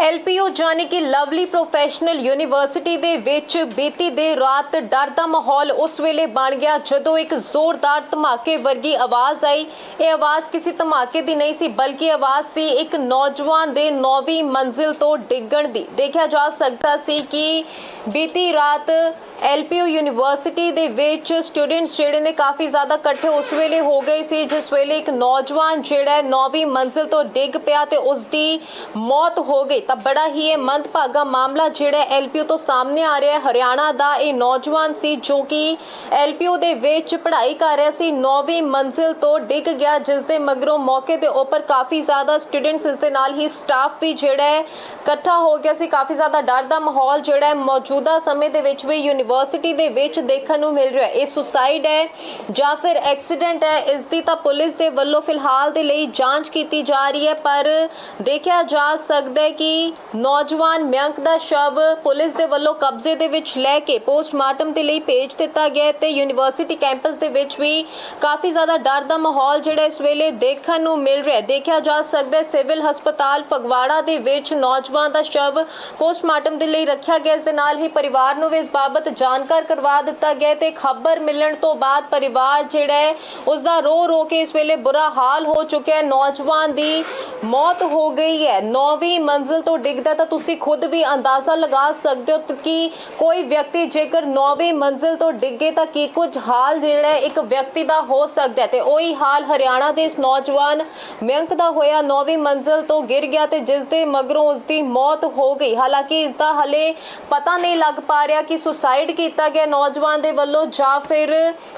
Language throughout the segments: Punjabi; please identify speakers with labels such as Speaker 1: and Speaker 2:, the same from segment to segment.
Speaker 1: ਐਲਪੀਯੂ ਜਾਨੀ ਕਿ ਲਵਲੀ ਪ੍ਰੋਫੈਸ਼ਨਲ ਯੂਨੀਵਰਸਿਟੀ ਦੇ ਵਿੱਚ ਬੀਤੀ ਦੇ ਰਾਤ ਡਰ ਦਾ ਮਾਹੌਲ ਉਸ ਵੇਲੇ ਬਣ ਗਿਆ ਜਦੋਂ ਇੱਕ ਜ਼ੋਰਦਾਰ ਧਮਾਕੇ ਵਰਗੀ ਆਵਾਜ਼ ਆਈ। ਇਹ ਆਵਾਜ਼ ਕਿਸੇ ਧਮਾਕੇ ਦੀ ਨਹੀਂ ਸੀ, ਬਲਕਿ ਆਵਾਜ਼ ਸੀ ਇੱਕ ਨੌਜਵਾਨ ਦੇ 9ਵੀਂ ਮੰਜ਼ਿਲ ਤੋਂ ਡਿੱਗਣ ਦੀ। ਦੇਖਿਆ ਜਾ ਸਕਦਾ ਸੀ ਕਿ ਬੀਤੀ ਰਾਤ ਐਲਪੀਯੂ ਯੂਨੀਵਰਸਿਟੀ ਦੇ ਵਿੱਚ ਸਟੂਡੈਂਟਸ ਜਿਹੜੇ ਨੇ ਕਾਫੀ ਜ਼ਿਆਦਾ ਇਕੱਠੇ ਉਸ ਵੇਲੇ ਹੋ ਗਏ ਸੀ, ਜਿਸ ਵੇਲੇ ਇੱਕ ਨੌਜਵਾਨ ਜਿਹੜਾ ਹੈ 9ਵੀਂ ਮੰਜ਼ਿਲ ਤੋਂ ਡਿੱਗ ਪਿਆ ਤੇ ਉਸ ਦੀ ਮੌਤ ਹੋ ਗਈ। ਤਾਂ ਬੜਾ ਹੀ ਇਹ ਮੰਦਭਾਗਾ ਮਾਮਲਾ ਜਿਹੜਾ ਐਲਪੀਯੂ ਤੋਂ ਸਾਹਮਣੇ ਆ ਰਿਹਾ ਹੈ। ਹਰਿਆਣਾ ਦਾ ਇਹ ਨੌਜਵਾਨ ਸੀ ਜੋ ਕਿ ਐਲਪੀਯੂ ਦੇ ਵਿੱਚ ਪੜ੍ਹਾਈ ਕਰ ਰਿਹਾ ਸੀ। 9ਵੀਂ ਮੰਜ਼ਿਲ ਤੋਂ ਡਿੱਗ ਗਿਆ, ਜਿਸ ਦੇ ਮਗਰੋਂ ਮੌਕੇ ਦੇ ਉੱਪਰ ਕਾਫੀ ਜ਼ਿਆਦਾ ਸਟੂਡੈਂਟਸ ਇਸ ਦੇ ਨਾਲ ਹੀ ਸਟਾਫ ਵੀ ਜਿਹੜਾ ਹੈ ਇਕੱਠਾ ਹੋ ਗਿਆ ਸੀ। ਕਾਫੀ ਜ਼ਿਆਦਾ ਡਰ ਦਾ ਮਾਹੌਲ ਜਿਹੜਾ ਹੈ ਮੌਜੂਦਾ ਸਮੇਂ ਦੇ ਵਿੱਚ ਵੀ ਯੂਨੀਵਰਸਿਟੀ ਦੇ ਵਿੱਚ ਦੇਖਣ ਨੂੰ ਮਿਲ ਰਿਹਾ ਹੈ। ਇਹ ਸੁਸਾਈਡ ਹੈ ਜਾਂ ਫਿਰ ਐਕਸੀਡੈਂਟ ਹੈ, ਇਸ ਦੀ ਤਾਂ ਪੁਲਿਸ ਦੇ ਵੱਲੋਂ ਫਿਲਹਾਲ ਦੇ ਲਈ ਜਾਂਚ ਕੀਤੀ ਜਾ ਰਹੀ ਹੈ, ਪਰ ਦੇਖਿਆ ਜਾ ਸਕਦਾ ਹੈ ਕਿ ਨੌਜਵਾਨ ਮਿਆਂਕ ਦਾ ਸ਼ਵ ਪੁਲਿਸ ਦੇ ਵੱਲੋਂ ਕਬਜ਼ੇ ਦੇ ਵਿੱਚ ਲੈ ਕੇ ਪੋਸਟਮਾਰਟਮ ਦੇ ਲਈ ਭੇਜ ਦਿੱਤਾ ਗਿਆ ਤੇ ਯੂਨੀਵਰਸਿਟੀ ਕੈਂਪਸ ਦੇ ਵਿੱਚ ਵੀ ਕਾਫੀ ਜ਼ਿਆਦਾ ਡਰ ਦਾ ਮਾਹੌਲ ਜਿਹੜਾ ਇਸ ਵੇਲੇ ਦੇਖਣ ਨੂੰ ਮਿਲ ਰਿਹਾ ਦੇਖਿਆ ਜਾ ਸਕਦਾ ਸਿਵਲ ਹਸਪਤਾਲ ਫਗਵਾੜਾ ਦੇ ਵਿੱਚ ਨੌਜਵਾਨ ਦਾ ਸ਼ਵ ਪੋਸਟਮਾਰਟਮ ਦੇ ਲਈ ਰੱਖਿਆ ਗਿਆ। ਇਸ ਦੇ ਨਾਲ ਹੀ ਪਰਿਵਾਰ ਨੂੰ ਵੀ ਇਸ ਬਾਬਤ ਜਾਣਕਾਰ ਕਰਵਾ ਦਿੱਤਾ ਗਿਆ ਤੇ ਖਬਰ ਮਿਲਣ ਤੋਂ ਬਾਅਦ ਪਰਿਵਾਰ ਜਿਹੜਾ ਹੈ, ਉਸ ਦਾ ਰੋ ਰੋ ਕੇ ਇਸ ਵੇਲੇ ਬੁਰਾ ਹਾਲ ਹੋ ਚੁੱਕਿਆ ਹੈ। ਨੌਜਵਾਨ ਦੀ ਮੌਤ ਹੋ ਗਈ ਹੈ। 9ਵੀਂ ਮੰਜ਼ਿਲ ਤੋਂ ਡਿੱਗਦਾ ਤਾਂ ਤੁਸੀਂ ਖੁਦ ਵੀ ਅੰਦਾਜ਼ਾ ਲਗਾ ਸਕਦੇ ਹੋ ਕਿ ਕੋਈ ਵਿਅਕਤੀ ਜੇਕਰ 9ਵੀਂ ਮੰਜ਼ਿਲ ਤੋਂ ਡਿੱਗੇ ਤਾਂ ਕੀ ਕੁਝ ਹਾਲ ਜਿਹੜਾ ਇੱਕ ਵਿਅਕਤੀ ਦਾ ਹੋ ਸਕਦਾ ਹੈ। ਤੇ ਉਹੀ ਹਾਲ ਹਰਿਆਣਾ ਦੇ ਇਸ ਨੌਜਵਾਨ ਮਿਆਂਕ ਦਾ ਹੋਇਆ 9ਵੀਂ ਮੰਜ਼ਿਲ ਤੋਂ ਗਿਰ ਗਿਆ ਤੇ ਜਿਸ ਦੇ ਮਗਰੋਂ ਉਸ ਦੀ ਮੌਤ ਹੋ ਗਈ। ਹਾਲਾਂਕਿ ਇਸ ਦਾ ਹਲੇ ਪਤਾ ਨਹੀਂ ਲੱਗ ਪਾ ਰਿਹਾ ਕਿ ਸੁਸਾਈਡ ਕੀਤਾ ਗਿਆ ਨੌਜਵਾਨ ਦੇ ਵੱਲੋਂ ਜਾਂ ਫਿਰ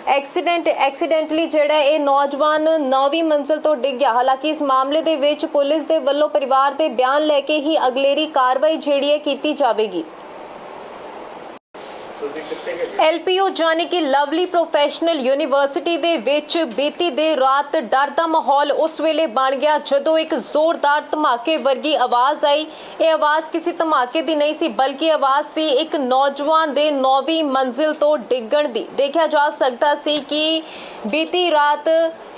Speaker 1: ਐਕਸੀਡੈਂਟ, ਐਕਸੀਡੈਂਟਲੀ ਜਿਹੜਾ ਇਹ ਨੌਜਵਾਨ 9ਵੀਂ ਮੰਜ਼ਿਲ ਤੋਂ ਡਿੱਗ ਗਿਆ। ਹਾਲਾਂਕਿ ਇਸ ਮਾਮਲੇ ਦੇ ਵਿੱਚ ਪੁਲਿਸ ਦੇ ਵੱਲੋਂ ਪਰਿਵਾਰ ਦੇ ਬਿਆਨ ਲੈ ਕੇ ਹੀ ਅਗਲੇਰੀ ਕਾਰਵਾਈ ਜਿਹੜੀ ਹੈ ਕੀਤੀ ਜਾਵੇਗੀ।
Speaker 2: ਤੁਸੀਂ
Speaker 1: ਜਾਨੀ ਕਿ ਲਵਲੀ ਪ੍ਰੋਫੈਸ਼ਨਲ ਯੂਨੀਵਰਸਿਟੀ ਦੇ ਵਿੱਚ ਬੀਤੀ ਦੇ ਰਾਤ ਡਰ ਦਾ ਮਾਹੌਲ ਉਸ ਵੇਲੇ ਬਣ ਗਿਆ ਜਦੋਂ ਇੱਕ ਜ਼ੋਰਦਾਰ ਧਮਾਕੇ ਵਰਗੀ ਆਵਾਜ਼ ਆਈ। ਇਹ ਆਵਾਜ਼ ਕਿਸੇ ਧਮਾਕੇ ਦੀ ਨਹੀਂ ਸੀ, ਬਲਕਿ ਆਵਾਜ਼ ਸੀ ਇੱਕ ਨੌਜਵਾਨ ਦੇ 9ਵੀਂ ਮੰਜ਼ਿਲ ਤੋਂ ਡਿੱਗਣ ਦੀ। ਦੇਖਿਆ ਜਾ ਸਕਦਾ ਸੀ ਕਿ ਬੀਤੀ ਰਾਤ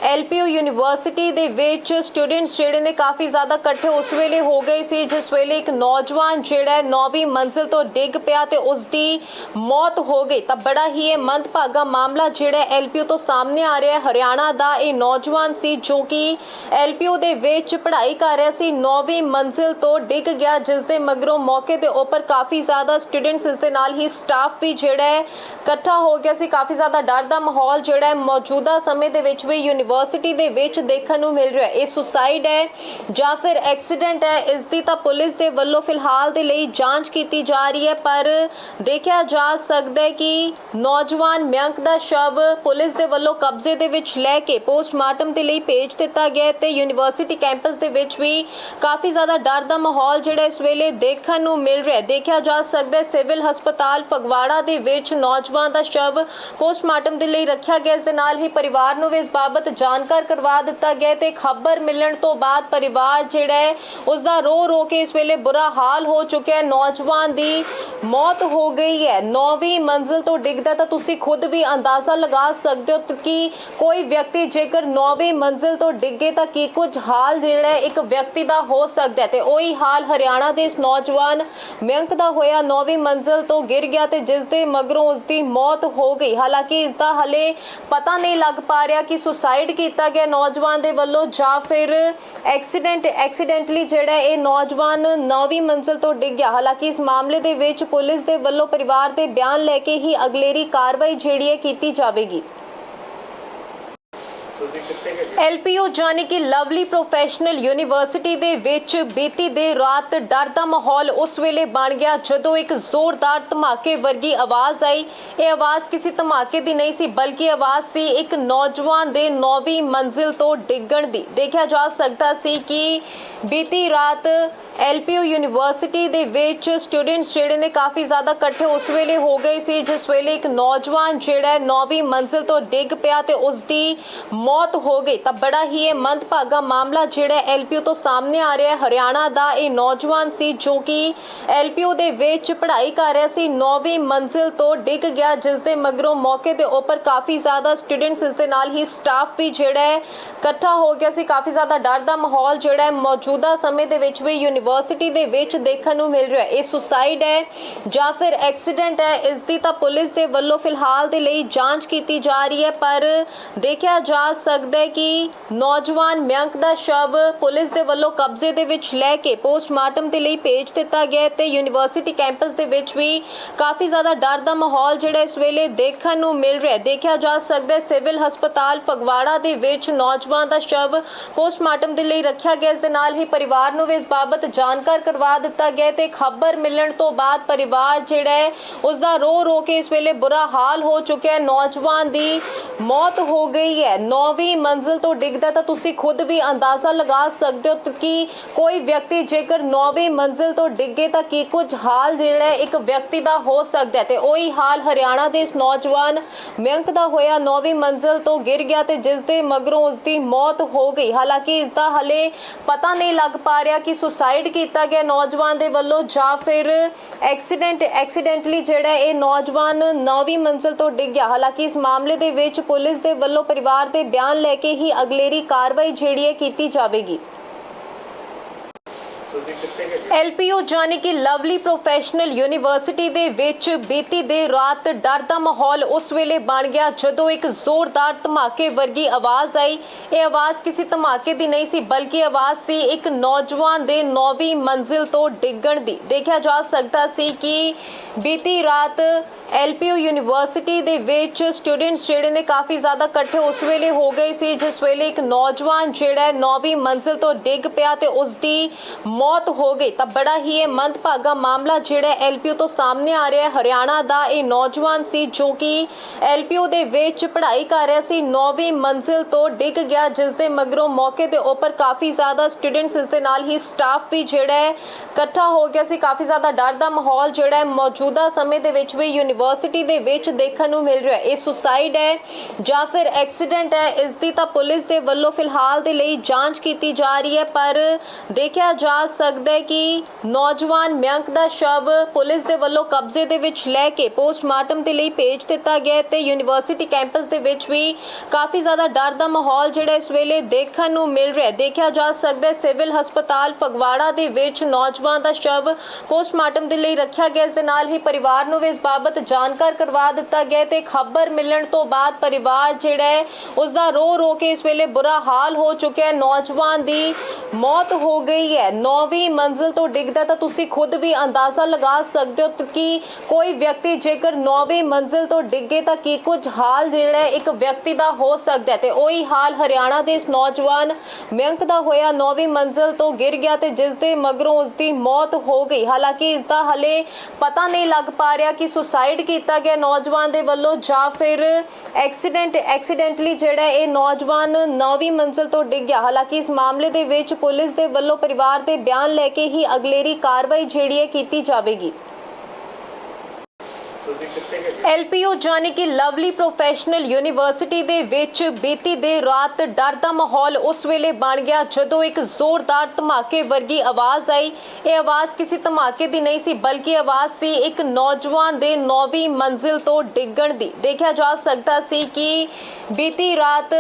Speaker 1: ਐਲਪੀਯੂ ਯੂਨੀਵਰਸਿਟੀ ਦੇ ਵਿੱਚ ਸਟੂਡੈਂਟਸ ਜਿਹੜੇ ਨੇ ਕਾਫੀ ਜ਼ਿਆਦਾ ਇਕੱਠੇ ਉਸ ਵੇਲੇ ਹੋ ਗਏ ਸੀ, ਜਿਸ ਵੇਲੇ ਇੱਕ ਨੌਜਵਾਨ ਜਿਹੜਾ ਹੈ 9ਵੀਂ ਮੰਜ਼ਿਲ ਤੋਂ ਡਿੱਗ ਪਿਆ ਤੇ ਉਸ ਦੀ ਮੌਤ ਹੋ ਗਈ। ਤਾਂ ਬੜਾ ਹੀ ਇਹ ਮੰਦਭਾਗਾ ਮਾਮਲਾ ਜਿਹੜਾ ਐਲਪੀਯੂ ਤੋਂ ਸਾਹਮਣੇ ਆ ਰਿਹਾ ਹੈ। ਹਰਿਆਣਾ ਦਾ ਇਹ ਨੌਜਵਾਨ ਸੀ ਜੋ ਕਿ ਐਲਪੀਯੂ ਦੇ ਵਿੱਚ ਪੜ੍ਹਾਈ ਕਰ ਰਿਹਾ ਸੀ 9ਵੀਂ ਮੰਜ਼ਿਲ ਤੋਂ ਡਿੱਗ ਗਿਆ, ਜਿਸ ਦੇ ਮਗਰੋਂ ਮੌਕੇ ਦੇ ਉੱਪਰ ਕਾਫੀ ਜ਼ਿਆਦਾ ਸਟੂਡੈਂਟਸ ਇਸ ਦੇ ਨਾਲ ਹੀ ਸਟਾਫ ਵੀ ਜਿਹੜਾ ਹੈ ਇਕੱਠਾ ਹੋ ਗਿਆ ਸੀ। ਕਾਫੀ ਜ਼ਿਆਦਾ ਡਰ ਦਾ ਮਾਹੌਲ ਜਿਹੜਾ ਹੈ ਮੌਜੂਦਾ ਸਮੇਂ ਦੇ ਵਿੱਚ ਵੀ ਯੂਨੀਵਰਸਿਟੀ ਦੇ ਵਿੱਚ ਦੇਖਣ ਨੂੰ ਮਿਲ ਰਿਹਾ ਹੈ। ਇਹ ਸੁਸਾਈਡ ਹੈ ਜਾਂ ਫਿਰ ਐਕਸੀਡੈਂਟ ਹੈ, ਇਸ ਦੀ ਤਾਂ ਪੁਲਿਸ ਦੇ ਵੱਲੋਂ ਫਿਲਹਾਲ ਦੇ ਲਈ ਜਾਂਚ ਕੀਤੀ ਜਾ ਰਹੀ ਹੈ, ਪਰ ਦੇਖਿਆ ਜਾ ਸਕਦਾ ਹੈ ਕਿ ਨੌਜਵਾਨ ਮਿਆਂਕ ਦਾ ਸ਼ਵ ਪੁਲਿਸ ਦੇ ਵੱਲੋਂ ਕਬਜ਼ੇ ਦੇ ਵਿੱਚ ਲੈ ਕੇ ਪੋਸਟਮਾਰਟਮ ਦੇ ਲਈ ਭੇਜ ਦਿੱਤਾ ਗਿਆ ਹੈ ਤੇ ਯੂਨੀਵਰਸਿਟੀ ਕੈਂਪਸ ਦੇ ਵਿੱਚ ਵੀ ਕਾਫੀ ਜ਼ਿਆਦਾ ਡਰ ਦਾ ਮਾਹੌਲ ਜਿਹੜਾ ਇਸ ਵੇਲੇ ਦੇਖਣ ਨੂੰ ਮਿਲ ਰਿਹਾ ਹੈ। ਦੇਖਿਆ ਜਾ ਸਕਦਾ ਹੈ ਸਿਵਲ ਹਸਪਤਾਲ ਫਗਵਾੜਾ ਦੇ ਵਿੱਚ ਨੌਜਵਾਨ ਦਾ ਸ਼ਵ ਪੋਸਟਮਾਰਟਮ ਦੇ ਲਈ ਰੱਖਿਆ ਗਿਆ। ਇਸ ਦੇ ਨਾਲ ਹੀ ਪਰਿਵਾਰ ਨੂੰ ਵੀ ਇਸ ਬਾਬਤ ਜਾਣਕਾਰ ਕਰਵਾ ਦਿੱਤਾ ਗਿਆ ਤੇ ਖਬਰ ਮਿਲਣ ਤੋਂ ਬਾਅਦ ਪਰਿਵਾਰ ਜਿਹੜਾ ਹੈ ਉਸ ਦਾ ਰੋ ਰੋ ਕੇ ਇਸ ਵੇਲੇ ਬੁਰਾ ਹਾਲ ਹੋ ਚੁੱਕਿਆ ਹੈ। ਨੌਜਵਾਨ ਦੀ ਮੌਤ ਹੋ ਗਈ ਹੈ। 9ਵੀਂ ਮੰਜ਼ਿਲ ਤੋਂ ਡਿੱਗਦਾ ਤਾਂ ਤੁਸੀਂ ਖੁਦ ਵੀ ਅੰਦਾਜ਼ਾ ਲਗਾ ਸਕਦੇ ਹੋ ਕਿ ਕੋਈ ਵਿਅਕਤੀ ਜੇਕਰ 9ਵੀਂ ਮੰਜ਼ਿਲ ਤੋਂ ਡਿੱਗੇ ਤਾਂ ਕੀ ਕੁਝ ਹਾਲ ਜਿਹੜਾ ਇੱਕ ਵਿਅਕਤੀ ਦਾ ਹੋ ਸਕਦਾ ਤੇ ਉਹੀ ਹਾਲ ਹਰਿਆਣਾ ਦੇ ਇਸ ਨੌਜਵਾਨ ਮਿਆਂਕ ਦਾ ਹੋਇਆ। 9ਵੀਂ ਮੰਜ਼ਿਲ ਤੋਂ ਗਿਰ ਗਿਆ ਤੇ ਜਿਸ ਦੇ ਮਗਰੋਂ ਉਸ ਦੀ ਮੌਤ ਹੋ ਗਈ। ਹਾਲਾਂਕਿ ਇਸ ਦਾ ਹਲੇ ਪਤਾ ਨਹੀਂ ਲੱਗ ਪਾ ਰਿਹਾ ਕਿ ਸੁਸਾਈਡ ਕੀਤਾ ਗਿਆ। ਨੌਜਵਾਨ ਦੇ ਵੱਲੋਂ ਜਾਂ ਫਿਰ ਐਕਸੀਡੈਂਟ, ਐਕਸੀਡੈਂਟਲੀ ਜਿਹੜਾ ਇਹ ਨੌਜਵਾਨ 9ਵੀਂ ਮੰਜ਼ਿਲ ਤੋਂ ਡਿੱਗ ਗਿਆ। ਹਾਲਾਂਕਿ ਇਸ ਮਾਮਲੇ ਦੇ ਵਿੱਚ ਪੁਲਿਸ ਦੇ ਵੱਲੋਂ ਪਰਿਵਾਰ ਦੇ ਬਿਆਨ ਲੈ ਕੇ ਹੀ ਅਗਲੇਰੀ ਕਾਰਵਾਈ ਜਿਹੜੀ ਹੈ ਕੀਤੀ ਜਾਵੇਗੀ।
Speaker 2: ਤੁਸੀਂ ਕਿੱਥੇ ਗਏ
Speaker 1: ਐਲਪੀਯੂ ਜਾਨੀ ਕਿ ਲਵਲੀ ਪ੍ਰੋਫੈਸ਼ਨਲ ਯੂਨੀਵਰਸਿਟੀ ਦੇ ਵਿੱਚ ਬੀਤੀ ਦੇ ਰਾਤ ਡਰ ਦਾ ਮਾਹੌਲ ਉਸ ਵੇਲੇ ਬਣ ਗਿਆ ਜਦੋਂ ਇੱਕ ਜ਼ੋਰਦਾਰ ਧਮਾਕੇ ਵਰਗੀ ਆਵਾਜ਼ ਆਈ। ਇਹ ਆਵਾਜ਼ ਕਿਸੇ ਧਮਾਕੇ ਦੀ ਨਹੀਂ ਸੀ, ਬਲਕਿ ਆਵਾਜ਼ ਸੀ ਇੱਕ ਨੌਜਵਾਨ ਦੇ 9ਵੀਂ ਮੰਜ਼ਿਲ ਤੋਂ ਡਿੱਗਣ ਦੀ। ਦੇਖਿਆ ਜਾ ਸਕਦਾ ਸੀ ਕਿ ਬੀਤੀ ਰਾਤ ਐਲਪੀਯੂ ਯੂਨੀਵਰਸਿਟੀ ਦੇ ਵਿੱਚ ਸਟੂਡੈਂਟਸ ਜਿਹੜੇ ਨੇ ਕਾਫੀ ਜ਼ਿਆਦਾ ਇਕੱਠੇ ਉਸ ਵੇਲੇ ਹੋ ਗਏ ਸੀ, ਜਿਸ ਵੇਲੇ ਇੱਕ ਨੌਜਵਾਨ ਜਿਹੜਾ ਹੈ 9ਵੀਂ ਮੰਜ਼ਿਲ ਤੋਂ ਡਿੱਗ ਪਿਆ ਤੇ ਉਸ ਦੀ ਮੌਤ ਹੋ ਗਈ ਤਾਂ ਬੜਾ ਹੀ ਇਹ ਮੰਦਭਾਗਾ ਮਾਮਲਾ ਜਿਹੜਾ ਐਲਪੀਓ ਤੋਂ ਸਾਹਮਣੇ ਆ ਰਿਹਾ ਹੈ। ਹਰਿਆਣਾ ਦਾ ਇਹ ਨੌਜਵਾਨ ਸੀ ਜੋ ਕਿ ਐਲਪੀਓ ਦੇ ਵਿੱਚ ਪੜ੍ਹਾਈ ਕਰ ਰਿਹਾ ਸੀ। 9ਵੀਂ ਮੰਜ਼ਿਲ ਤੋਂ ਡਿੱਗ ਗਿਆ, ਜਿਸ ਦੇ ਮਗਰੋਂ ਮੌਕੇ ਦੇ ਉੱਪਰ ਕਾਫੀ ਜ਼ਿਆਦਾ ਸਟੂਡੈਂਟਸ ਇਸ ਦੇ ਨਾਲ ਹੀ ਸਟਾਫ ਵੀ ਜਿਹੜਾ ਹੈ ਇਕੱਠਾ ਹੋ ਗਿਆ ਸੀ। ਕਾਫੀ ਜ਼ਿਆਦਾ ਡਰ ਦਾ ਮਾਹੌਲ ਜਿਹੜਾ ਹੈ ਮੌਜੂਦਾ ਸਮੇਂ ਦੇ ਵਿੱਚ ਵੀ ਯੂਨੀਵਰਸਿਟੀ ਦੇ ਵਿੱਚ ਦੇਖਣ ਨੂੰ ਮਿਲ ਰਿਹਾ ਹੈ। ਇਹ ਸੁਸਾਈਡ ਹੈ ਜਾਂ ਫਿਰ ਐਕਸੀਡੈਂਟ ਹੈ, ਇਸ ਦੀ ਤਾਂ ਪੁਲਿਸ ਦੇ ਵੱਲੋਂ ਫਿਲਹਾਲ ਦੇ ਲਈ ਜਾਂਚ ਕੀਤੀ ਜਾ ਰਹੀ ਹੈ, ਪਰ ਦੇਖਿਆ ਜਾ ਸਕਦਾ ਹੈ ਕਿ ਨੌਜਵਾਨ ਮਿਆਂਕ ਦਾ ਸ਼ਵ ਪੁਲਿਸ ਦੇ ਵੱਲੋਂ ਕਬਜ਼ੇ ਦੇ ਵਿੱਚ ਲੈ ਕੇ ਪੋਸਟਮਾਰਟਮ ਦੇ ਲਈ ਭੇਜ ਦਿੱਤਾ ਗਿਆ ਤੇ ਯੂਨੀਵਰਸਿਟੀ ਕੈਂਪਸ ਦੇ ਵਿੱਚ ਵੀ ਕਾਫੀ ਜ਼ਿਆਦਾ ਡਰ ਦਾ ਮਾਹੌਲ ਜਿਹੜਾ ਇਸ ਵੇਲੇ ਦੇਖਣ ਨੂੰ ਮਿਲ ਰਿਹਾ ਹੈ। ਦੇਖਿਆ ਜਾ ਸਕਦਾ ਹੈ ਸਿਵਲ ਹਸਪਤਾਲ ਫਗਵਾੜਾ ਦੇ ਵਿੱਚ ਨੌਜਵਾਨ ਦਾ ਸ਼ਵ ਪੋਸਟਮਾਰਟਮ ਦੇ ਲਈ ਰੱਖਿਆ ਗਿਆ। ਇਸ ਦੇ ਨਾਲ ਹੀ ਪਰਿਵਾਰ ਨੂੰ ਵੀ ਇਸ ਬਾਬਤ ਜਾਣਕਾਰ ਕਰਵਾ ਦਿੱਤਾ ਗਿਆ ਤੇ ਖਬਰ ਮਿਲਣ ਤੋਂ ਬਾਅਦ ਪਰਿਵਾਰ ਜਿਹੜਾ ਹੈ ਉਸ ਦਾ ਰੋ ਰੋ ਕੇ ਇਸ ਵੇਲੇ ਬੁਰਾ ਹਾਲ ਹੋ ਚੁੱਕਿਆ ਹੈ। ਨੌਜਵਾਨ ਦੀ ਮੌਤ ਹੋ ਗਈ ਹੈ। 9ਵੀਂ ਮੰਜ਼ਿਲ ਤੋਂ ਡਿੱਗਦਾ ਤਾਂ ਤੁਸੀਂ ਖੁਦ ਵੀ ਅੰਦਾਜ਼ਾ ਲਗਾ ਸਕਦੇ ਹੋ ਕਿ ਕੋਈ ਵਿਅਕਤੀ ਜੇਕਰ 9ਵੀਂ ਮੰਜ਼ਿਲ ਤੋਂ ਡਿੱਗੇ ਤਾਂ ਕੀ ਕੁਝ ਹਾਲ ਜਿਹੜਾ ਇੱਕ ਵਿਅਕਤੀ ਦਾ ਹੋ ਸਕਦਾ ਹੈ। ਤੇ ਉਹੀ ਹਾਲ ਹਰਿਆਣਾ ਦੇ ਇਸ ਨੌਜਵਾਨ ਮਿਆਂਕ ਦਾ ਹੋਇਆ। 9ਵੀਂ ਮੰਜ਼ਿਲ ਤੋਂ ਗਿਰ ਗਿਆ ਤੇ ਜਿਸ ਦੇ ਮਗਰੋਂ ਉਸ ਦੀ ਮੌਤ ਹੋ ਗਈ। ਹਾਲਾਂਕਿ ਇਸ ਦਾ ਹਲੇ ਪਤਾ ਨਹੀਂ ਲੱਗ ਪਾ ਰਿਹਾ ਕਿ ਸੁਸਾਈਡ ਕੀਤਾ ਗਿਆ ਨੌਜਵਾਨ ਦੇ ਵੱਲੋਂ ਜਾਂ ਫਿਰ ਐਕਸੀਡੈਂਟ, ਐਕਸੀਡੈਂਟਲੀ ਜਿਹੜਾ ਇਹ ਨੌਜਵਾਨ 9ਵੀਂ ਮੰਜ਼ਿਲ ਤੋਂ ਡਿੱਗ ਗਿਆ। ਹਾਲਾਂਕਿ ਇਸ ਮਾਮਲੇ ਦੇ ਵਿੱਚ ਪੁਲਿਸ ਦੇ ਵੱਲੋਂ ਪਰਿਵਾਰ ਦੇ ਬਿਆਨ ਲੈ ਕੇ ਹੀ ਅਗਲੇਰੀ ਕਾਰਵਾਈ ਜਿਹੜੀ ਹੈ ਕੀਤੀ ਜਾਵੇਗੀ। ਐਲਪੀਯੂ ਜਾਨੀ ਕਿ ਲਵਲੀ ਪ੍ਰੋਫੈਸ਼ਨਲ ਯੂਨੀਵਰਸਿਟੀ ਦੇ ਵਿੱਚ ਬੀਤੀ ਦੇ ਰਾਤ ਡਰ ਦਾ ਮਾਹੌਲ ਉਸ ਵੇਲੇ ਬਣ ਗਿਆ ਜਦੋਂ ਇੱਕ ਜ਼ੋਰਦਾਰ ਧਮਾਕੇ ਵਰਗੀ ਆਵਾਜ਼ ਆਈ। ਇਹ ਆਵਾਜ਼ ਕਿਸੇ ਧਮਾਕੇ ਦੀ ਨਹੀਂ ਸੀ, ਬਲਕਿ ਆਵਾਜ਼ ਸੀ ਇੱਕ ਨੌਜਵਾਨ ਦੇ 9ਵੀਂ ਮੰਜ਼ਿਲ ਤੋਂ ਡਿੱਗਣ ਦੀ। ਦੇਖਿਆ ਜਾ ਸਕਦਾ ਸੀ ਕਿ ਬੀਤੀ ਰਾਤ ਐਲਪੀਯੂ ਯੂਨੀਵਰਸਿਟੀ ਦੇ ਵਿੱਚ ਸਟੂਡੈਂਟਸ ਜਿਹੜੇ ਨੇ ਕਾਫੀ ਜ਼ਿਆਦਾ ਇਕੱਠੇ ਉਸ ਵੇਲੇ ਹੋ ਗਏ ਸੀ, ਜਿਸ ਵੇਲੇ ਇੱਕ ਨੌਜਵਾਨ ਜਿਹੜਾ ਹੈ 9ਵੀਂ ਮੰਜ਼ਿਲ ਤੋਂ ਡਿੱਗ ਪਿਆ ਤੇ ਉਸ ਦੀ ਮੌਤ ਹੋ ਗਈ, ਤਾਂ ਬੜਾ ਹੀ ਇਹ ਮੰਦਭਾਗਾ ਮਾਮਲਾ ਜਿਹੜਾ ਐਲਪੀਯੂ ਤੋਂ ਸਾਹਮਣੇ ਆ ਰਿਹਾ ਹੈ। ਹਰਿਆਣਾ ਦਾ ਇਹ ਨੌਜਵਾਨ ਸੀ ਜੋ ਕਿ ਐਲਪੀਯੂ ਦੇ ਵਿੱਚ ਪੜ੍ਹਾਈ ਕਰ ਰਿਹਾ ਸੀ 9ਵੀਂ ਮੰਜ਼ਿਲ ਤੋਂ ਡਿੱਗ ਗਿਆ, ਜਿਸ ਦੇ ਮਗਰੋਂ ਮੌਕੇ ਦੇ ਉੱਪਰ ਕਾਫੀ ਜ਼ਿਆਦਾ ਸਟੂਡੈਂਟਸ ਇਸ ਦੇ ਨਾਲ ਹੀ ਸਟਾਫ ਵੀ ਜਿਹੜਾ ਹੈ ਇਕੱਠਾ ਹੋ ਗਿਆ ਸੀ। ਕਾਫੀ ਜ਼ਿਆਦਾ ਡਰ ਦਾ ਮਾਹੌਲ ਜਿਹੜਾ ਹੈ ਮੌਜੂਦਾ ਸਮੇਂ ਦੇ ਵਿੱਚ ਵੀ ਯੂਨੀਵਰਸਿਟੀ ਦੇ ਵਿੱਚ ਦੇਖਣ ਨੂੰ ਮਿਲ ਰਿਹਾ ਹੈ। ਇਹ ਸੁਸਾਈਡ ਹੈ ਜਾਂ ਫਿਰ ਐਕਸੀਡੈਂਟ ਹੈ, ਇਸ ਦੀ ਤਾਂ ਪੁਲਿਸ ਦੇ ਵੱਲੋਂ ਫਿਲਹਾਲ ਦੇ ਲਈ ਜਾਂਚ ਕੀਤੀ ਜਾ ਰਹੀ ਹੈ, ਪਰ ਦੇਖਿਆ ਜਾ ਸਕਦਾ ਹੈ ਕਿ ਨੌਜਵਾਨ ਮਿਆਂਕ ਦਾ ਸ਼ਵ ਪੁਲਿਸ ਦੇ ਵੱਲੋਂ ਕਬਜ਼ੇ ਦੇ ਵਿੱਚ ਲੈ ਕੇ ਪੋਸਟਮਾਰਟਮ ਦੇ ਲਈ ਭੇਜ ਦਿੱਤਾ ਗਿਆ ਹੈ ਤੇ ਯੂਨੀਵਰਸਿਟੀ ਕੈਂਪਸ ਦੇ ਵਿੱਚ ਵੀ ਕਾਫੀ ਜ਼ਿਆਦਾ ਡਰ ਦਾ ਮਾਹੌਲ ਜਿਹੜਾ ਇਸ ਵੇਲੇ ਦੇਖਣ ਨੂੰ ਮਿਲ ਰਿਹਾ ਹੈ। ਦੇਖਿਆ ਜਾ ਸਕਦਾ ਹੈ ਸਿਵਲ ਹਸਪਤਾਲ ਫਗਵਾੜਾ ਦੇ ਵਿੱਚ ਨੌਜਵਾਨ ਦਾ ਸ਼ਵ ਪੋਸਟਮਾਰਟਮ ਦੇ ਲਈ ਰੱਖਿਆ ਗਿਆ। ਇਸ ਦੇ ਨਾਲ ਹੀ ਪਰਿਵਾਰ ਨੂੰ ਵੀ ਇਸ ਬਾਬਤ ਜਾਣਕਾਰ ਕਰਵਾ ਦਿੱਤਾ ਗਿਆ ਤੇ ਖਬਰ ਮਿਲਣ ਤੋਂ ਬਾਅਦ ਪਰਿਵਾਰ ਜਿਹੜਾ ਹੈ ਉਸ ਦਾ ਰੋ ਰੋ ਕੇ ਇਸ ਵੇਲੇ ਬੁਰਾ ਹਾਲ ਹੋ ਚੁੱਕਿਆ ਹੈ। ਨੌਜਵਾਨ ਦੀ ਮੌਤ ਹੋ ਗਈ ਹੈ। 9ਵੀਂ ਮੰਜ਼ਿਲ ਤੋਂ ਡਿੱਗਦਾ ਤਾਂ ਤੁਸੀਂ ਖੁਦ ਵੀ ਅੰਦਾਜ਼ਾ ਲਗਾ ਸਕਦੇ ਹੋ ਕਿ ਕੋਈ ਵਿਅਕਤੀ ਜੇਕਰ 9ਵੀਂ ਮੰਜ਼ਿਲ ਤੋਂ ਡਿੱਗੇ ਤਾਂ ਕੀ ਕੁਝ ਹਾਲ ਜਿਹੜਾ ਇੱਕ ਵਿਅਕਤੀ ਦਾ ਹੋ ਸਕਦਾ ਤੇ ਉਹੀ ਹਾਲ ਹਰਿਆਣਾ ਦੇ ਇਸ ਨੌਜਵਾਨ ਮਿਆਂਕ ਦਾ ਹੋਇਆ 9ਵੀਂ ਮੰਜ਼ਿਲ ਤੋਂ ਗਿਰ ਗਿਆ ਤੇ ਜਿਸ ਦੇ ਮਗਰੋਂ ਉਸ ਦੀ ਮੌਤ ਹੋ ਗਈ। ਹਾਲਾਂਕਿ ਇਸ ਦਾ ਹਲੇ ਪਤਾ ਨਹੀਂ ਲੱਗ ਪਾ ਰਿਹਾ ਕਿ ਸੁਸਾਈਡ ਕੀਤਾ ਗਿਆ ਨੌਜਵਾਨ ਦੇ ਵੱਲੋਂ ਜਾਂ ਫਿਰ ਐਕਸੀਡੈਂਟ, ਐਕਸੀਡੈਂਟਲੀ ਜਿਹੜਾ ਇਹ ਨੌਜਵਾਨ 9ਵੀਂ ਮੰਜ਼ਿਲ ਤੋਂ ਡਿੱਗ ਗਿਆ। ਹਾਲਾਂਕਿ ਇਸ ਮਾਮਲੇ ਦੇ ਵਿੱਚ ਪੁਲਿਸ ਦੇ ਵੱਲੋਂ ਪਰਿਵਾਰ ਦੇ ਬਿਆਨ ਲੈ ਕੇ ਹੀ ਅਗਲੇਰੀ ਕਾਰਵਾਈ ਜਿਹੜੀ ਹੈ ਕੀਤੀ ਜਾਵੇਗੀ।
Speaker 2: ਤੁਸੀਂ ਕਿੱਥੇ ਗਏ
Speaker 1: ਐਲਪੀਯੂ ਜਾਨੀ ਕਿ ਲਵਲੀ ਪ੍ਰੋਫੈਸ਼ਨਲ ਯੂਨੀਵਰਸਿਟੀ ਦੇ ਵਿੱਚ ਬੀਤੀ ਦੇ ਰਾਤ ਡਰ ਦਾ ਮਾਹੌਲ ਉਸ ਵੇਲੇ ਬਣ ਗਿਆ ਜਦੋਂ ਇੱਕ ਜ਼ੋਰਦਾਰ ਧਮਾਕੇ ਵਰਗੀ ਆਵਾਜ਼ ਆਈ। ਇਹ ਆਵਾਜ਼ ਕਿਸੇ ਧਮਾਕੇ ਦੀ ਨਹੀਂ ਸੀ, ਬਲਕਿ ਆਵਾਜ਼ ਸੀ ਇੱਕ ਨੌਜਵਾਨ ਦੇ 9ਵੀਂ ਮੰਜ਼ਿਲ ਤੋਂ ਡਿੱਗਣ ਦੀ। ਦੇਖਿਆ ਜਾ ਸਕਦਾ ਸੀ ਕਿ ਬੀਤੀ ਰਾਤ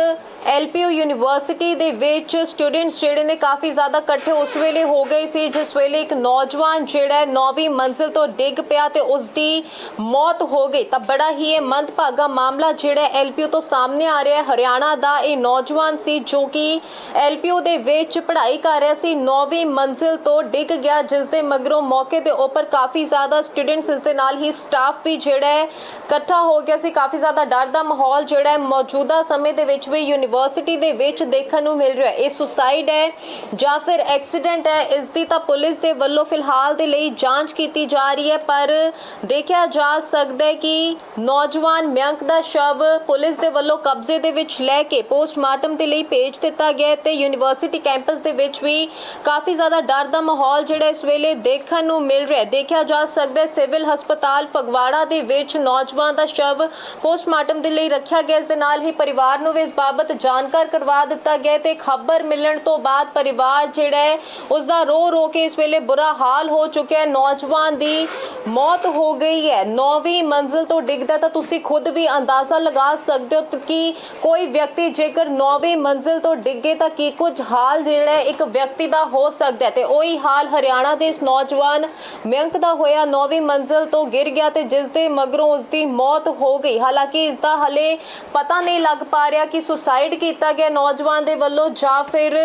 Speaker 1: ਐਲਪੀਯੂ ਯੂਨੀਵਰਸਿਟੀ ਦੇ ਵਿੱਚ ਸਟੂਡੈਂਟਸ ਜਿਹੜੇ ਨੇ ਕਾਫੀ ਜ਼ਿਆਦਾ ਇਕੱਠੇ ਉਸ ਵੇਲੇ ਹੋ ਗਏ ਸੀ, ਜਿਸ ਵੇਲੇ ਇੱਕ ਨੌਜਵਾਨ ਜਿਹੜਾ ਹੈ 9ਵੀਂ ਮੰਜ਼ਿਲ ਤੋਂ ਡਿੱਗ ਪਿਆ ਤੇ ਉਸ ਦੀ ਮੌਤ ਮੌਤ ਹੋ ਗਈ ਤਾਂ ਬੜਾ ਹੀ ਇਹ ਮੰਦਭਾਗਾ ਮਾਮਲਾ ਜਿਹੜਾ ਐਲਪੀਯੂ ਤੋਂ ਸਾਹਮਣੇ ਆ ਰਿਹਾ ਹੈ। ਹਰਿਆਣਾ ਦਾ ਇਹ ਨੌਜਵਾਨ ਸੀ ਜੋ ਕਿ ਐਲਪੀਯੂ ਦੇ ਵਿੱਚ ਪੜ੍ਹਾਈ ਕਰ ਰਿਹਾ ਸੀ। 9ਵੀਂ ਮੰਜ਼ਿਲ ਤੋਂ ਡਿੱਗ ਗਿਆ, ਜਿਸ ਦੇ ਮਗਰੋਂ ਮੌਕੇ ਦੇ ਉੱਪਰ ਕਾਫੀ ਜ਼ਿਆਦਾ ਸਟੂਡੈਂਟਸ ਇਸ ਦੇ ਨਾਲ ਹੀ ਸਟਾਫ ਵੀ ਜਿਹੜਾ ਹੈ ਇਕੱਠਾ ਹੋ ਗਿਆ ਸੀ। ਕਾਫੀ ਜ਼ਿਆਦਾ ਡਰ ਦਾ ਮਾਹੌਲ ਜਿਹੜਾ ਹੈ ਮੌਜੂਦਾ ਸਮੇਂ ਦੇ ਵਿੱਚ ਵੀ ਯੂਨੀਵਰਸਿਟੀ ਦੇ ਵਿੱਚ ਦੇਖਣ ਨੂੰ ਮਿਲ ਰਿਹਾ ਹੈ। ਇਹ ਸੁਸਾਈਡ ਹੈ ਜਾਂ ਫਿਰ ਐਕਸੀਡੈਂਟ ਹੈ, ਇਸ ਦੀ ਤਾਂ ਪੁਲਿਸ ਦੇ ਵੱਲੋਂ ਫਿਲਹਾਲ ਦੇ ਲਈ ਜਾਂਚ ਕੀਤੀ ਜਾ ਰਹੀ ਹੈ, ਪਰ ਦੇਖਿਆ ਜਾ ਸਕਦਾ ਹੈ ਕਿ ਨੌਜਵਾਨ ਮਯੰਕ ਦਾ ਸ਼ਵ ਪੁਲਿਸ ਦੇ ਵੱਲੋਂ ਕਬਜ਼ੇ ਦੇ ਵਿੱਚ ਲੈ ਕੇ ਪੋਸਟਮਾਰਟਮ ਦੇ ਲਈ ਭੇਜ ਦਿੱਤਾ ਗਿਆ ਹੈ ਤੇ ਯੂਨੀਵਰਸਿਟੀ ਕੈਂਪਸ ਦੇ ਵਿੱਚ ਵੀ ਕਾਫੀ ਜ਼ਿਆਦਾ ਡਰ ਦਾ ਮਾਹੌਲ ਜਿਹੜਾ ਇਸ ਵੇਲੇ ਦੇਖਣ ਨੂੰ ਮਿਲ ਰਿਹਾ ਦੇਖਿਆ ਜਾ ਸਕਦਾ ਸਿਵਲ ਹਸਪਤਾਲ ਫਗਵਾੜਾ ਦੇ ਵਿੱਚ ਨੌਜਵਾਨ ਦਾ ਸ਼ਵ ਪੋਸਟਮਾਰਟਮ ਦੇ ਲਈ ਰੱਖਿਆ ਗਿਆ। ਇਸ ਦੇ ਨਾਲ ਹੀ ਪਰਿਵਾਰ ਨੂੰ ਵੀ ਇਸ ਬਾਬਤ ਜਾਣਕਾਰ ਕਰਵਾ ਦਿੱਤਾ ਗਿਆ ਹੈ ਤੇ ਖਬਰ ਮਿਲਣ ਤੋਂ ਬਾਅਦ ਪਰਿਵਾਰ ਜਿਹੜਾ ਹੈ ਉਸ ਦਾ ਰੋ ਰੋ ਕੇ ਇਸ ਵੇਲੇ ਬੁਰਾ ਹਾਲ ਹੋ ਚੁੱਕਿਆ ਹੈ। ਨੌਜਵਾਨ ਦੀ ਮੌਤ ਹੋ ਗਈ ਹੈ। ਨੌਵੀਂ ਮੰਜ਼ਿਲ ਤੋਂ ਡਿੱਗਦਾ ਤਾਂ ਤੁਸੀਂ ਖੁਦ ਵੀ ਅੰਦਾਜ਼ਾ ਲਗਾ ਸਕਦੇ ਹੋ ਕਿ ਕੋਈ ਵਿਅਕਤੀ ਜੇਕਰ ਨੌਵੀਂ ਮੰਜ਼ਿਲ ਤੋਂ ਡਿੱਗੇ ਤਾਂ ਕੀ ਕੁਝ ਹਾਲ ਜਿਹੜਾ ਇੱਕ ਵਿਅਕਤੀ ਦਾ ਹੋ ਸਕਦਾ ਹੈ। ਤੇ ਉਹੀ ਹਾਲ ਹਰਿਆਣਾ ਦੇ ਇਸ ਨੌਜਵਾਨ ਮਯੰਕ ਦਾ ਹੋਇਆ। ਨੌਵੀਂ ਮੰਜ਼ਿਲ ਤੋਂ ਗਿਰ ਗਿਆ ਤੇ ਜਿਸ ਦੇ ਮਗਰੋਂ ਉਸ ਦੀ ਮੌਤ ਹੋ ਗਈ। ਹਾਲਾਂਕਿ ਇਸ ਦਾ ਹਲੇ ਪਤਾ ਨਹੀਂ ਲੱਗ ਪਾ ਰਿਹਾ ਕਿ ਸੁਸਾਈਡ ਕੀਤਾ ਗਿਆ ਨੌਜਵਾਨ ਦੇ ਵੱਲੋਂ ਜਾਂ ਫਿਰ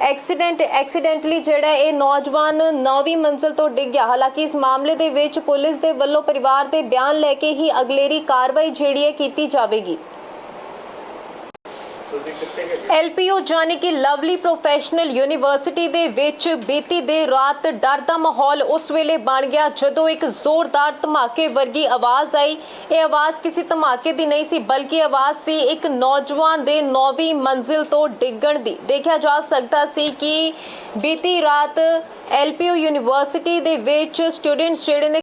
Speaker 1: ਐਕਸੀਡੈਂਟ, ਐਕਸੀਡੈਂਟਲੀ ਜਿਹੜਾ ਇਹ ਨੌਜਵਾਨ ਨੌਵੀਂ ਮੰਜ਼ਿਲ ਤੋਂ ਡਿੱਗ ਗਿਆ। ਹਾਲਾਂਕਿ ਇਸ ਮਾਮਲੇ ਦੇ ਵਿੱਚ ਪੁਲਿਸ ਦੇ ਵੱਲੋਂ ਪਰਿਵਾਰ ਦੇ ਬਿਆਨ ਲੈ ਕੇ ਹੀ ਅਗਲੇਰੀ ਕਾਰਵਾਈ ਜਿਹੜੀ ਹੈ ਕੀਤੀ ਜਾਵੇਗੀ। ਐਲਪੀਯੂ ਜਾਨੀ ਕਿ ਲਵਲੀ ਪ੍ਰੋਫੈਸ਼ਨਲ ਯੂਨੀਵਰਸਿਟੀ ਦੇ ਵਿੱਚ ਬੀਤੀ ਦੇ ਰਾਤ ਡਰ ਦਾ ਮਾਹੌਲ ਉਸ ਵੇਲੇ ਬਣ ਗਿਆ ਜਦੋਂ ਇੱਕ ਜ਼ੋਰਦਾਰ ਧਮਾਕੇ ਵਰਗੀ ਆਵਾਜ਼ ਆਈ। ਇਹ ਆਵਾਜ਼ ਕਿਸੇ ਧਮਾਕੇ ਦੀ ਨਹੀਂ ਸੀ, ਬਲਕਿ ਆਵਾਜ਼ ਸੀ ਇੱਕ ਨੌਜਵਾਨ ਦੇ 9ਵੀਂ ਮੰਜ਼ਿਲ ਤੋਂ ਡਿੱਗਣ ਦੀ। ਦੇਖਿਆ ਜਾ ਸਕਦਾ ਸੀ ਕਿ ਬੀਤੀ ਰਾਤ ਐਲਪੀਯੂ ਯੂਨੀਵਰਸਿਟੀ ਦੇ ਵਿੱਚ ਸਟੂਡੈਂਟਸ ਜਿਹੜੇ ਨੇ